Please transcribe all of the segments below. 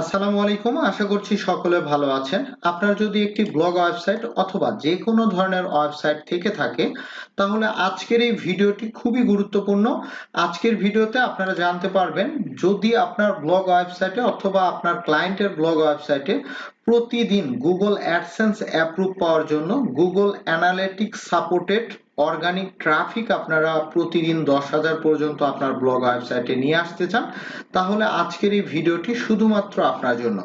আসসালামু আলাইকুম, আশা করছি সকলে ভালো আছেন। আপনার যদি একটি ব্লগ ওয়েবসাইট অথবা যে কোনো ধরনের ওয়েবসাইট থেকে থাকে, তাহলে আজকের এই ভিডিওটি খুবই গুরুত্বপূর্ণ। আজকের ভিডিওতে আপনারা জানতে পারবেন, যদি আপনার ব্লগ ওয়েবসাইটে অথবা আপনার ক্লায়েন্টের ব্লগ ওয়েবসাইটে প্রতিদিন গুগল অ্যাডসেন্স অ্যাপ্রুভ পাওয়ার জন্য Google Analytics supported organic traffic আপনারা প্রতিদিন দশ হাজার পর্যন্ত আপনার ব্লগ ওয়েবসাইটে নিয়ে আসতে চান, তাহলে আজকের এই ভিডিওটি শুধুমাত্র আপনার জন্য।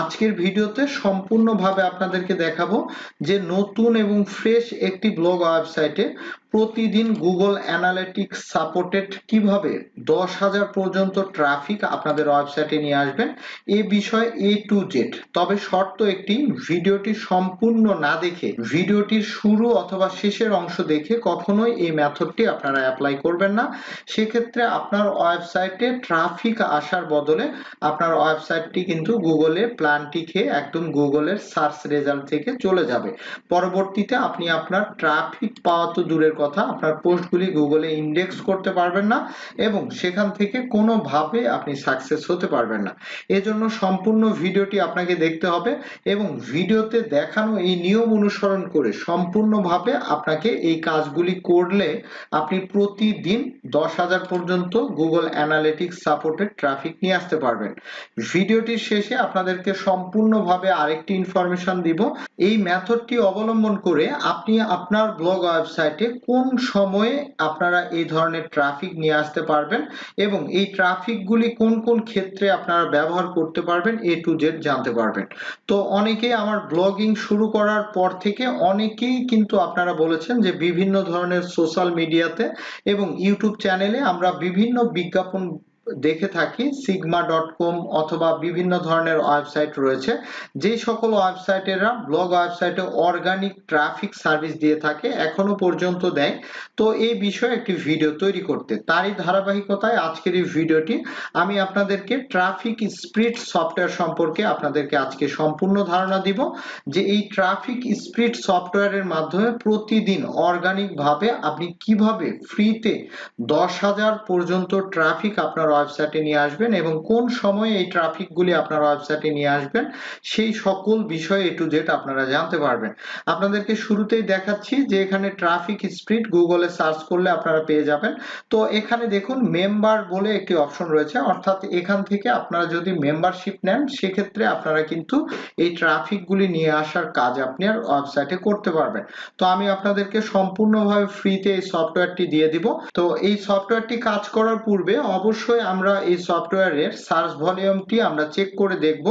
আজকের ভিডিওতে সম্পূর্ণভাবে আপনাদেরকে দেখাবো যে নতুন এবং ফ্রেশ একটি ব্লগ ওয়েবসাইটে প্রতিদিন গুগল অ্যানালিটিক্স সাপোর্টেড কীভাবে দশ হাজার পর্যন্ত ট্রাফিক আপনাদের ওয়েবসাইটে নিয়ে আসবেন, এ বিষয়ে এ টু জেড তবে শর্ত একটি, ভিডিওটি সম্পূর্ণ না দেখে, ভিডিওটির শুরু অথবা শেষের অংশ দেখে কখনোই এই মেথডটি আপনারা অ্যাপ্লাই করবেন না। সেক্ষেত্রে আপনার ওয়েবসাইটে ট্রাফিক আসার বদলে আপনার ওয়েবসাইটটি কিন্তু গুগলের প্ল্যানটি খেয়ে একদম গুগলের সার্চ রেজাল্ট থেকে চলে যাবে। পরবর্তীতে আপনি আপনার ট্রাফিক পাওয়া তো দূরের কথা, আপনার পোস্টগুলি গুগলে ইন্ডেক্স করতে পারবেন না এবং সেখান থেকে কোনোভাবে আপনি সাকসেস হতে পারবেন না। এজন্য সম্পূর্ণ ভিডিওটি আপনাকে দেখতে হবে এবং ভিডিওতে দেখানো এই নিয়ম অনুসরণ করে সম্পূর্ণভাবে আপনাকে এই কাজগুলি করলে আপনি প্রতিদিন দশ হাজার পর্যন্ত গুগল অ্যানালিটিক্স সাপোর্টেড ট্রাফিক নিয়ে আসতে পারবেন। ভিডিওটির শেষে আপনাদেরকে সম্পূর্ণভাবে আরেকটি ইনফরমেশন দিব। এই মেথডটি অবলম্বন করে আপনি আপনার ব্লগ ওয়েবসাইটে কোন সময়ে আপনারা এই ধরনের ট্রাফিক নিয়ে আসতে পারবেন এবং এই ট্রাফিকগুলি কোন কোন ক্ষেত্রে আপনারা ব্যবহার করতে পারবেন এ টু জেড জানতে পারবেন। তো অনেকেই আমার ব্লগিং শুরু করার পর থেকে অনেকেই কিন্তু আপনারা বলেছেন যে বিভিন্ন ধরনের সোশ্যাল মিডিয়াতে এবং ইউটিউব চ্যানেলে আমরা বিভিন্ন বিজ্ঞাপন দেখে থাকি সিগমা ডট কম অথবা বিভিন্ন ধরনের ওয়েবসাইট রয়েছে। যে সকল ওয়েবসাইটেরা ব্লগ ওয়েবসাইটে অর্গানিক ট্রাফিক সার্ভিস দিয়ে থাকে, এখনও পর্যন্ত দেয়। তো এই বিষয়ে একটি ভিডিও তৈরি করতে। তারই ধারাবাহিকতায় আজকের এই ভিডিওটি আমি আপনাদেরকে ট্রাফিক স্প্রিড সফটওয়্যার সম্পর্কে আপনাদেরকে আজকে সম্পূর্ণ ধারণা দিব যে এই ট্রাফিক স্প্রিড সফটওয়্যারের মাধ্যমে প্রতিদিন অর্গানিক ভাবে আপনি কীভাবে ফ্রিতে দশ হাজার পর্যন্ত ট্রাফিক আপনার ওয়েবসাইটে নিয়ে আসবেন এবং কোন সময়ে এই ট্রাফিকগুলি আপনার ওয়েবসাইটে নিয়ে আসবেন, সেই সকল বিষয় এ টু জেড আপনারা জানতে পারবেন। আপনাদেরকে শুরুতেই দেখাচ্ছি যে এখানে ট্রাফিক স্প্রিড গুগলে সার্চ করলে আপনারা পেয়ে যাবেন। তো এখানে দেখুন মেম্বার বলে একটি অপশন রয়েছে। অর্থাৎ এখান থেকে আপনারা যদি মেম্বারশিপ নেন, সেক্ষেত্রে আপনারা কিন্তু এই ট্রাফিকগুলি নিয়ে আসার কাজ আপনি আর ওয়েবসাইটে করতে পারবেন। তো আমি আপনাদেরকে সম্পূর্ণভাবে ফ্রিতে এই সফটওয়্যারটি দিয়ে দিব। তো এই সফটওয়্যারটি কাজ করার পূর্বে অবশ্যই আমরা এই সফটওয়্যারের সার্চ ভলিউমটি আমরা চেক করে দেখব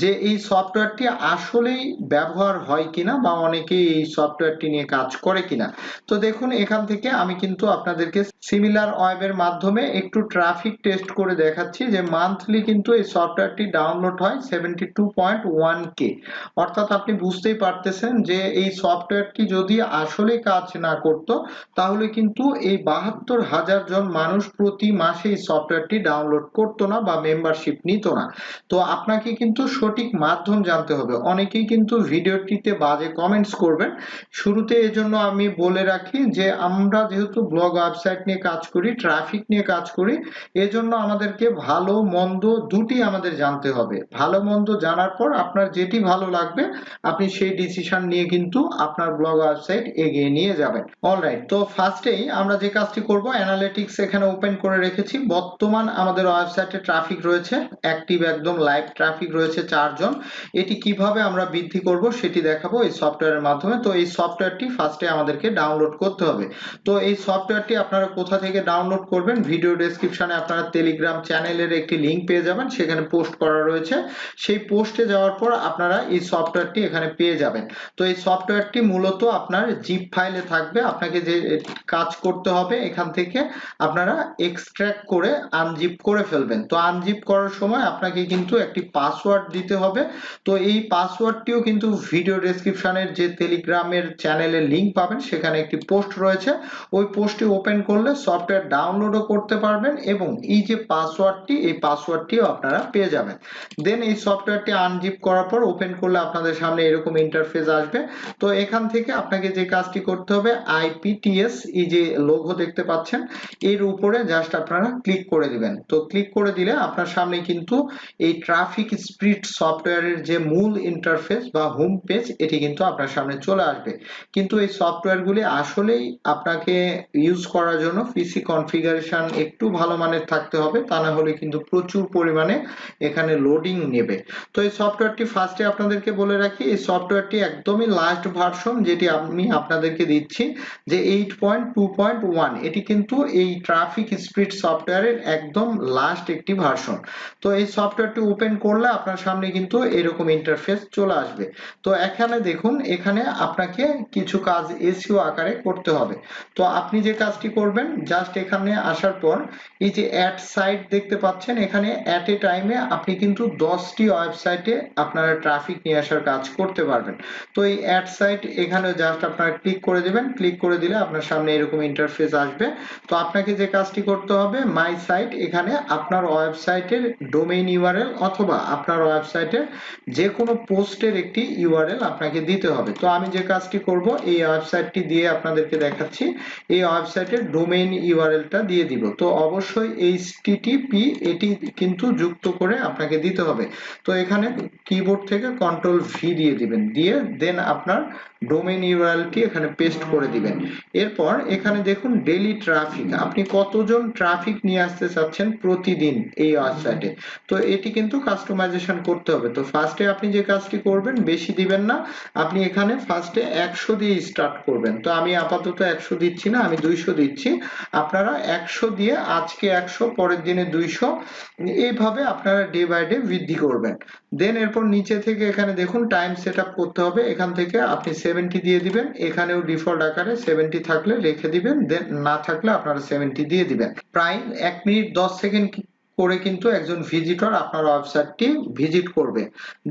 যে এই সফটওয়্যারটি আসলেই ব্যবহার হয় কিনা বা অনেকেই এই সফটওয়্যারটি নিয়ে কাজ করে কিনা। তো দেখুন, এখান থেকে আমি কিন্তু আপনাদেরকে সিমিলার ওয়েবের মাধ্যমে একটু ট্রাফিক টেস্ট করে দেখাচ্ছি যে মান্থলি কিন্তু এই সফটওয়্যারটি ডাউনলোড হয় seventy two point one K অর্থাৎ আপনি বুঝতেই পারতেছেন যে এই সফটওয়্যারটি যদি আসলে কাজ না করত, তাহলে কিন্তু এই বাহাত্তর হাজার জন মানুষ প্রতি মাসে এই সফটওয়্যারটি ডাউনলোড করতো না বা মেম্বারশিপ নিত না। তো আপনাকে কিন্তু সঠিক মাধ্যম জানতে হবে। অনেকেই কিন্তু ভিডিওটিতে বাজে কমেন্টস করবেন। শুরুতে এজন্য আমি বলে রাখি যে, আমরা যেহেতু ব্লগ ওয়েবসাইট নিয়ে কাজ করি ট্রাফিক নিয়ে কাজ করি, এজন্য আমাদেরকে ভালো, মন্দ দুটি আমাদের জানতে হবে। ভালো, মন্দ জানার পর আপনার যেটি ভালো লাগবে, আপনি সেই ডিসিশন নিয়ে কিন্তু আপনার ব্লগ ওয়েবসাইট এগিয়ে নিয়ে যাবেন। অলরাইট তো ফার্স্টেই আমরা যে কাজটি করব অ্যানালিটিক্স এখানে ওপেন করে রেখেছি। বর্তমান আমাদের ওয়েবসাইটে ট্রাফিক রয়েছে অ্যাক্টিভ একদম লাইভ ট্রাফিক রয়েছে চারজন। এটি কীভাবে আমরা বৃদ্ধি করব সেটি দেখাবো এই সফটওয়্যারের মাধ্যমে। তো এই সফটওয়্যারটি ফার্স্টে আমাদেরকে ডাউনলোড করতে হবে। তো এই সফটওয়্যারটি আপনারা কোথা থেকে ডাউনলোড করবেন? ভিডিও ডেসক্রিপশনে আপনারা টেলিগ্রাম চ্যানেলের একটি লিংক পেয়ে যাবেন, সেখানে পোস্ট করা রয়েছে। সেই পোস্টে যাওয়ার পর আপনারা এই সফটওয়্যারটি এখানে পেয়ে যাবেন। তো এই সফটওয়্যারটি মূলত আপনার জিপ ফাইলে থাকবে। আপনাকে যে কাজ করতে হবে এখান থেকে আপনারা এক্সট্রাক্ট করে আনজিপ করে ফেলবেন। তো আনজিপ করার সময় আপনাকে কিন্তু একটি পাসওয়ার্ড দিতে হবে। তো এই পাসওয়ার্ডটিও কিন্তু ভিডিও ডেসক্রিপশনের যে টেলিগ্রামের চ্যানেলের লিংক পাবেন, সেখানে একটি পোস্ট রয়েছে। ওই পোস্টটি ওপেন করলে সফটওয়্যার ডাউনলোডও করতে পারবেন এবং এই যে পাসওয়ার্ডটি এই পাসওয়ার্ডটিও আপনারা পেয়ে যাবেন। দেন এই সফটওয়্যারটি আনজিপ করার পর ওপেন করলে আপনাদের সামনে এরকম ইন্টারফেস আসবে। তো এখান থেকে আপনাকে যে কাজটি করতে হবে আইপিটিএস এই যে লোগো দেখতে পাচ্ছেন, এর উপরে জাস্ট আপনারা ক্লিক করে দিবেন। তো ক্লিক করে দিলে আপনার সামনে কিন্তু এই ট্রাফিক স্পিড সফটওয়্যারের যে মূল ইন্টারফেস বা হোম পেজ এটি কিন্তু আপনার সামনে চলে আসবে। কিন্তু এই সফটওয়্যারগুলি আসলেই আপনাকে ইউজ করার জন্য পিসি কনফিগারেশন একটু ভালো মানের থাকতে হবে, তা না হলে কিন্তু প্রচুর পরিমাণে এখানে লোডিং নেবে। তো এই সফটওয়্যারটি ফার্স্টে আপনাদেরকে বলে রাখি, এই সফটওয়্যারটি একদমই লাস্ট ভার্সন যেটি আমি আপনাদেরকে দিচ্ছি, যে eight point two point one এটি কিন্তু এই ট্রাফিক স্পিড সফটওয়্যারের একদম লাস্ট একটি ভার্সন তো এই সফটওয়্যারটি ওপেন করলে আপনার সামনে কিন্তু এরকম ইন্টারফেস চলে আসবে। তো এখানে দেখুন, এখানে আপনাকে কিছু কাজ এসিও আকারে করতে হবে। তো আপনি যে কাজটি করবেন জাস্ট এখানে আসার পর এই যে অ্যাড সাইট দেখতে পাচ্ছেন, এখানে অ্যাট এ টাইমে আপনি কিন্তু দশটি ওয়েবসাইটে আপনারা ট্রাফিক নিয়ে আসার কাজ করতে পারবেন। তো এই অ্যাড সাইট এখানে জাস্ট আপনারা ক্লিক করে দিবেন। ক্লিক করে দিলে আপনার সামনে এরকম ইন্টারফেস আসবে। তো আপনাকে যে কাজটি করতে হবে মাই সাইট এখানে আপনার ওয়েবসাইটের ডোমেইন ইউআরএল অথবা আপনার ওয়েবসাইটের যে কোনো পোস্টের একটি ইউআরএল আপনাকে দিতে হবে। তো আমি যে কাজটি করব, এই ওয়েবসাইটটি দিয়ে আপনাদেরকে দেখাচ্ছি। এই ওয়েবসাইটের ডোমেইন ইউআরএলটা দিয়ে দিব। তো অবশ্যই এইচটিটিপি এটি কিন্তু যুক্ত করে আপনাকে দিতে হবে। তো এখানে কিবোর্ড থেকে কন্ট্রোল ভি দিয়ে দিবেন। দিয়ে দেন আপনার ডোমেইন ইউআরএলটি এখানে পেস্ট করে দিবেন। এরপর এখানে দেখুন ডেইলি ট্রাফিক আপনি কতজন ট্রাফিক নিয়ে আসতে চাচ্ছেন প্রতিদিন এই ওয়েবসাইটে। তো এটি কিন্তু কাস্টমাইজেশন করতে হবে। তো ফার্স্টে আপনি যে কাজটি করবেন, বেশি দিবেন না। আপনি এখানে ফার্স্টে একশো দিয়ে স্টার্ট করবেন। তো আমি আপাতত একশো দিচ্ছি না, আমি দুইশো দিচ্ছি। আপনারা একশো দিয়ে আজকে একশো, পরের দিনে দুইশো, এইভাবে আপনারা ডে বাই ডে বৃদ্ধি করবেন। দেন এরপর নিচে থেকে এখানে দেখুন টাইম সেট করতে হবে। এখান থেকে আপনি সেভেন্টি দিয়ে দিবেন। এখানেও ডিফল্ট আকারে সেভেন্টি থাকলে রেখে দিবেন। দেন না থাকলে আপনারা সেভেন্টি দিয়ে দিবেন। প্রায় এক মিনিট দশ সেকেন্ড করে কিন্তু একজন ভিজিটর আপনার ওয়েবসাইটটি ভিজিট করবে।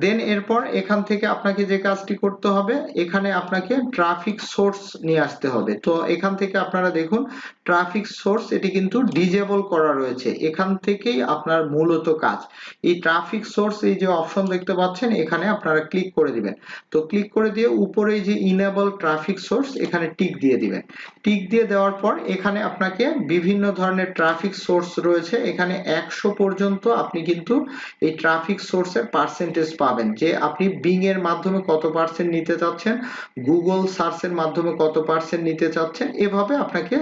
দেন এরপর এখান থেকে আপনাকে যে কাজটি করতে হবে, এখানে আপনাকে ট্রাফিক সোর্স নিয়ে আসতে হবে। তো এখান থেকে আপনারা দেখুন ট্রাফিক সোর্স এটি কিন্তু ডিজেবল করা রয়েছে। এখান থেকেই আপনার মূলত কাজ। এই ট্রাফিক সোর্স এই যে অপশন দেখতে পাচ্ছেন, এখানে আপনারা ক্লিক করে দিবেন। তো ক্লিক করে দিয়ে উপরে যে ইনেবল ট্রাফিক সোর্স এখানে টিক দিয়ে দিবেন। টিক দিয়ে দেওয়ার পর এখানে আপনাকে বিভিন্ন ধরনের ট্রাফিক সোর্স রয়েছে। এখানে একশো পর্যন্ত আপনি কিন্তু এই ট্রাফিক সোর্সের পার্সেন্টেজ পাবেন। যে আপনি বিং এর মাধ্যমে কত পার্সেন্ট নিতে চাচ্ছেন গুগল সার্চের মাধ্যমে কত পার্সেন্ট নিতে চাচ্ছেন, এভাবে আপনাকে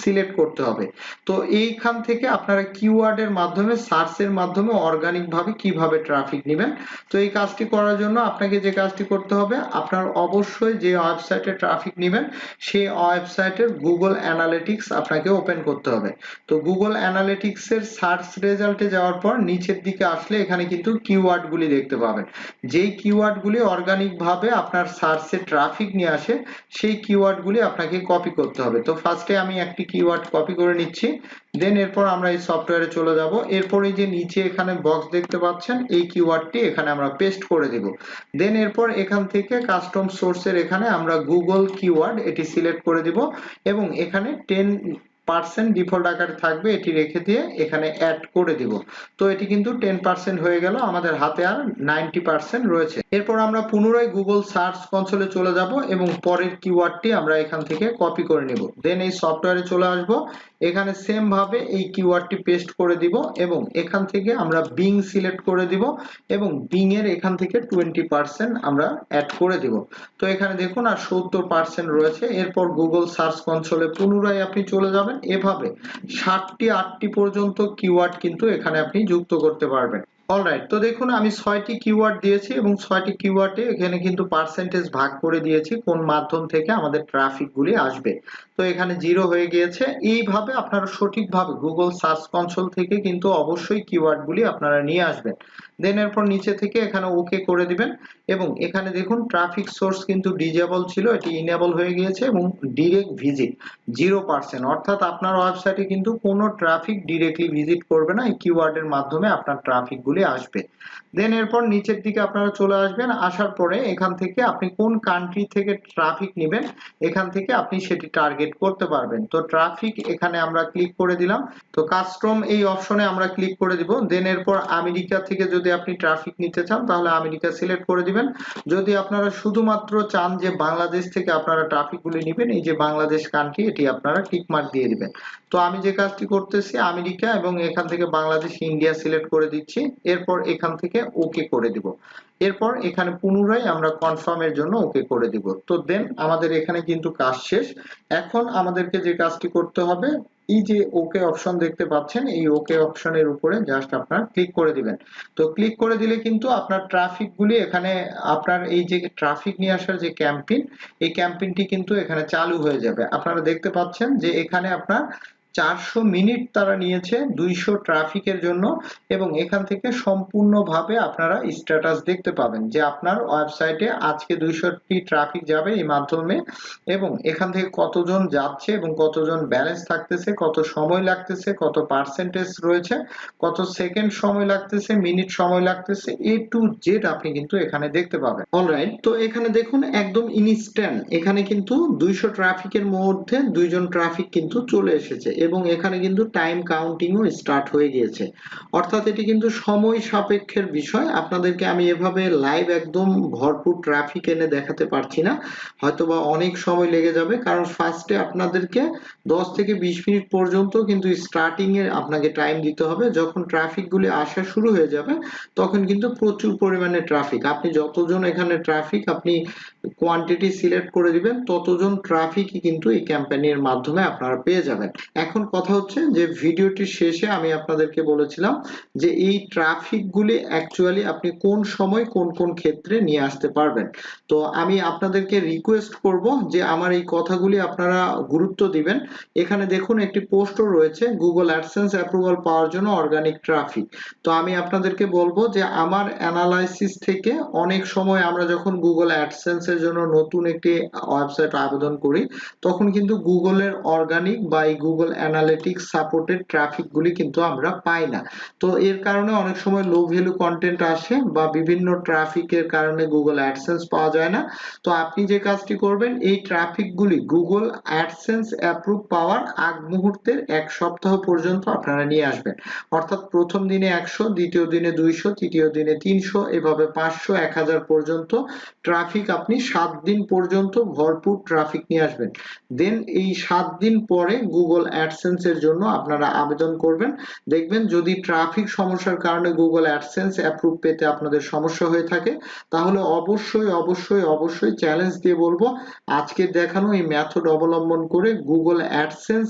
সিলেক্ট করতে হবে। তো এইখান থেকে আপনারা কিওয়ার্ডের মাধ্যমে সার্চের মাধ্যমে অর্গানিক ভাবে কীভাবে ট্রাফিক নেবেন। তো এই কাজটি করার জন্য আপনাকে যে কাজটি করতে হবে, আপনার অবশ্যই যে ওয়েবসাইটে ট্রাফিক নেবেন, সেই ওয়েবসাইটের গুগল অ্যানালিটিক্স আপনাকে ওপেন করতে হবে। তো গুগল অ্যানালিটিক্স এর সার্চ রেজাল্টে যাওয়ার পর নিচের দিকে আসলে এখানে কিন্তু কিওয়ার্ড গুলি দেখতে পাবেন। যেই কিওয়ার্ড গুলি অর্গানিক ভাবে আপনার সার্চে ট্রাফিক নিয়ে আসে, সেই কিওয়ার্ড গুলি আপনাকে কপি করতে হবে। তো ফার্স্টে আমি একটি কিওয়ার্ড কপি করে নিচ্ছি। দেন এরপর আমরা এই সফটওয়্যারে চলে যাব। এরপর এই যে নিচে এখানে বক্স দেখতে পাচ্ছেন, এই কিওয়ার্ডটি এখানে আমরা পেস্ট করে দিব। দেন এরপর এখান থেকে কাস্টম সোর্সের এখানে আমরা গুগল কিওয়ার্ড এটি সিলেক্ট করে দিব এবং এখানে টেন পার্সেন্ট ডিফল্ট আকারে থাকবে, এটি রেখে দিয়ে এখানে অ্যাড করে দিব। তো এটি কিন্তু টেন পার্সেন্ট হয়ে গেল, আমাদের হাতে আর নাইনটি পার্সেন্ট রয়েছে। এরপর আমরা পুনরায় গুগল সার্চ কনসোলে চলে যাব এবং পরের কিওয়ার্ডটি আমরা এখান থেকে কপি করে নিব। দেন এই সফটওয়্যারে চলে আসব, এখানে সেম ভাবে এই কিওয়ার্ডটি পেস্ট করে দিব এবং এখান থেকে আমরা বিং সিলেক্ট করে দিব এবং বিং এর এখান থেকে টোয়েন্টি পার্সেন্ট আমরা অ্যাড করে দিব। তো এখানে দেখুন আর সত্তর পার্সেন্ট রয়েছে। এরপর গুগল সার্চ কনসোলে পুনরায় আপনি চলে যাবেন। এভাবে ষাটটি, আটটি পর্যন্ত কিওয়ার্ড কিন্তু এখানে আপনি যুক্ত করতে পারবেন। অলরাইট তো দেখুন আমি ছয়টি কিওয়ার্ড দিয়েছি এবং ছয়টি কিওয়ার্ডে এখানে কিন্তু পার্সেন্টেজ ভাগ করে দিয়েছি কোন মাধ্যম থেকে আমাদের ট্রাফিক গুলি আসবে। তো এখানে জিরো হয়ে গিয়েছে। এইভাবে আপনারা সঠিকভাবে গুগল সার্চ কনসোল থেকে কিন্তু অবশ্যই কিওয়ার্ড গুলি আপনারা নিয়ে আসবেন। দেন এরপর নিচে থেকে এখানে ওকে করে দিবেন। এবং এখানে দেখুন ট্রাফিক সোর্স কিন্তু ডিজেবল ছিল, এটি ইনেবল হয়ে গিয়েছে এবং ডিরেক্ট ভিজিট জিরো পার্সেন্ট অর্থাৎ আপনার ওয়েবসাইটে কিন্তু কোনো ট্রাফিক ডিরেক্টলি ভিজিট করবে না, এই কিওয়ার্ডের মাধ্যমে আপনার ট্রাফিক গুলি আসবে। দেন এরপর নিচের দিকে আপনারা চলে আসবেন, আসার পরে এখান থেকে আপনি কোন কান্ট্রি থেকে ট্রাফিক নেবেন, এখান থেকে আপনি সেটি টার্গেট করতে পারবেন। তো ট্রাফিক এখানে আমরা ক্লিক করে দিলাম। তো কাস্টম এই অপশনে আমরা ক্লিক করে দিব। দেন এরপর আমেরিকা থেকে যদি আপনি ট্রাফিক নিতে চান, তাহলে আমেরিকা সিলেক্ট করে দিবেন। যদি আপনারা শুধুমাত্র চান যে বাংলাদেশ থেকে আপনারা ট্রাফিক গুলি নেবেন, এই যে বাংলাদেশ কান্ট্রি এটি আপনারা টিক মার্ক দিয়ে দিবেন। তো আমি যে কাজটি করতেছি, আমেরিকা এবং এখান থেকে বাংলাদেশ, ইন্ডিয়া সিলেক্ট করে দিচ্ছি। এরপর এখান থেকে ওকে করে দিব। এরপর এখানে পুনরায় আমরা কনফার্মের জন্য ওকে করে দিব। তো দেন আমাদের এখানে কিন্তু কাজ শেষ। এখন আমাদেরকে যে কাজটি করতে হবে এই যে ওকে অপশন দেখতে পাচ্ছেন, এই ওকে অপশনের উপরে জাস্ট আপনার ক্লিক করে দিবেন। তো ক্লিক করে দিলে কিন্তু আপনার ট্রাফিক গুলি এখানে আপনার এই যে ট্রাফিক নিয়ে আসার যে ক্যাম্পেইন এই ক্যাম্পেইনটি কিন্তু এখানে চালু হয়ে যাবে। আপনারা দেখতে পাচ্ছেন যে এখানে আপনার চারশো মিনিট তারা নিয়েছে দুইশো ট্রাফিকের জন্য এবং এখান থেকে সম্পূর্ণভাবে আপনারা স্ট্যাটাস দেখতে পাবেন যে আপনার ওয়েবসাইটে আজকে দুইশোটি ট্রাফিক যাবে এই মাধ্যমে এবং এখান থেকে কতজন যাচ্ছে এবং কতজন ব্যালেন্স থাকতেছে, কত সময় লাগতেছে, কত পার্সেন্টেজ রয়েছে, কত সেকেন্ড সময় লাগতেছে, মিনিট সময় লাগতেছে, এ টু জেড আপনি কিন্তু এখানে দেখতে পাবেন। অলরাইট, তো এখানে দেখুন একদম ইনস্ট্যান্ট, এখানে কিন্তু দুইশো ট্রাফিকের মধ্যে দুইজন ট্রাফিক কিন্তু চলে এসেছে। এবং এখানে কিন্তু টাইম কাউন্টিংও স্টার্ট হয়ে গিয়েছে। অর্থাৎ এটি কিন্তু সময় সাপেক্ষের বিষয়। আপনাদেরকে আমি এভাবে লাইভ একদম ভরপুর ট্রাফিক এনে দেখাতে পারছি না। হয়তোবা অনেক সময় লেগে যাবে, কারণ ফার্স্টে আপনাদেরকে 10 থেকে 20 মিনিট পর্যন্ত কিন্তু স্টার্টিং এ আপনাকে টাইম দিতে হবে। যখন ট্রাফিক গুলি আসা শুরু হয়ে যাবে, তখন কিন্তু প্রচুর পরিমাণে ট্রাফিক আপনি যতজন এখানে ট্রাফিক আপনি কোয়ান্টিটি সিলেক্ট করে দিবেন, ততজন ট্রাফিকই কিন্তু এই ক্যাম্পেইনের মাধ্যমে আপনারা পেয়ে যাবেন। এখন কথা হচ্ছে যে ভিডিওটির শেষে আমি আপনাদেরকে বলেছিলাম যে এই ট্রাফিক গুলি অ্যাকচুয়ালি আপনি কোন সময় কোন কোন ক্ষেত্রে নিয়ে আসতে পারবেন। তো আমি আপনাদেরকে রিকোয়েস্ট করব যে আমার এই কথাগুলি আপনারা গুরুত্ব দিবেন। এখানে দেখুন একটি পোস্টও রয়েছে গুগল অ্যাডসেন্স অ্যাপ্রুভাল পাওয়ার জন্য অর্গানিক ট্রাফিক তো আমি আপনাদেরকে বলব যে আমার অ্যানালাইসিস থেকে অনেক সময় আমরা যখন গুগল অ্যাডসেন্স এর জন্য নতুন একটি ওয়েবসাইট আবেদন করি, তখন কিন্তু গুগলের অর্গানিক বা এই গুগল অ্যানালিটিক্স সাপোর্টেড ট্রাফিক গুলি কিন্তু আমরা পাই না। তো এর কারণে অনেক সময় লো ভ্যালু কন্টেন্ট আসে বা বিভিন্ন ট্রাফিকের কারণে গুগল অ্যাডসেন্স পাওয়া যায় না। তো আপনি যে কাজটি করবেন, এই ট্রাফিক গুলি গুগল অ্যাডসেন্স অ্যাপ্রুভ পাওয়ার আগ মুহূর্তের এক সপ্তাহ পর্যন্ত আপনারা নিয়ে আসবেন। অর্থাৎ প্রথম দিনে একশো, দ্বিতীয় দিনে দুইশো, তৃতীয় দিনে তিনশো, এভাবে পাঁচশো, এক হাজার পর্যন্ত ট্রাফিক আপনি সাত দিন পর্যন্ত ভরপুর ট্রাফিক নিয়ে আসবেন। দেন এই সাত দিন পরে গুগল অ্যাডসেন্স এর জন্য আপনারা আবেদন করবেন। দেখবেন যদি ট্রাফিক সমস্যার কারণে গুগল অ্যাডসেন্স অ্যাপ্রুভ পেতে আপনাদের সমস্যা হয়ে থাকে, তাহলে অবশ্যই অবশ্যই অবশ্যই চ্যালেঞ্জ দিয়ে বলব, আজকে দেখানো এই মেথড অবলম্বন করে গুগল অ্যাডসেন্স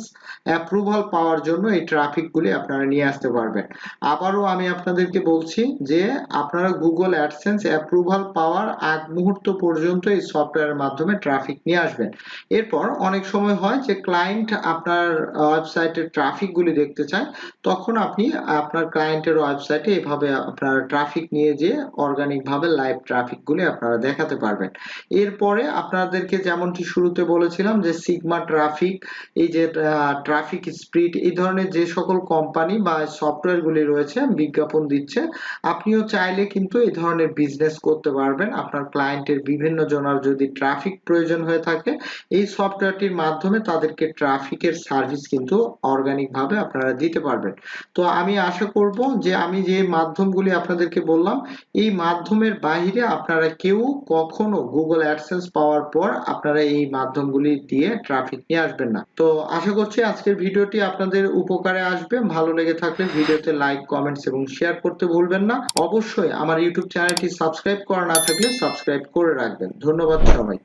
অ্যাপ্রুভাল পাওয়ার জন্য এই ট্রাফিক গুলি আপনারা নিয়ে আসতে পারবেন। আবারও আমি আপনাদেরকে বলছি যে আপনারা গুগল অ্যাডসেন্স অ্যাপ্রুভাল পাওয়ার আগ মুহূর্ত পর্যন্ত এই সফটওয়্যারের মাধ্যমে ট্রাফিক নিয়ে আসবেন। এরপর অনেক সময় হয় যে ক্লায়েন্ট আপনার ওয়েবসাইটের ট্রাফিক গুলি দেখতে চায় তখন আপনি আপনার ক্লায়েন্টের ওয়েবসাইটে এভাবে আপনার ট্রাফিক নিয়ে যেয়ে অর্গানিক ভাবে লাইভ ট্রাফিক গুলি আপনারা দেখাতে পারবেন। এরপরে আপনাদেরকে যেমনটি শুরুতে বলেছিলাম যে সিগমা ট্রাফিক এই যে ট্রাফিক স্প্রিড এই ধরনের যে সকল কোম্পানি বা সফটওয়্যার গুলি রয়েছে বিজ্ঞাপন দিচ্ছে, আপনিও চাইলে কিন্তু এই ধরনের বিজনেস করতে পারবেন। আপনার ক্লায়েন্টের বিভিন্ন জনার যদি ট্রাফিক প্রয়োজন হয়ে থাকে, এই সফটওয়্যারটির মাধ্যমে তাদেরকে ট্রাফিকের সার্ভিস কিন্তু অর্গানিক ভাবে আপনারা দিতে পারবেন। তো আমি আশা করব যে আমি যে মাধ্যমগুলি আপনাদেরকে বললাম, এই মাধ্যমের বাইরে আপনারা কেউ কখনো গুগল অ্যাডসেন্স পাওয়ার পর আপনারা এই মাধ্যমগুলি দিয়ে ট্রাফিক নিয়ে আসবেন না। তো আশা করছি আজকের ভিডিওটি আপনাদের উপকারে আসবে। ভালো লেগে থাকলে ভিডিওতে লাইক কমেন্টস এবং শেয়ার করতে ভুলবেন না। অবশ্যই আমার ইউটিউব চ্যানেলটি সাবস্ক্রাইব করা না থাকলে সাবস্ক্রাইব করে রাখবেন। ধন্যবাদ সবাই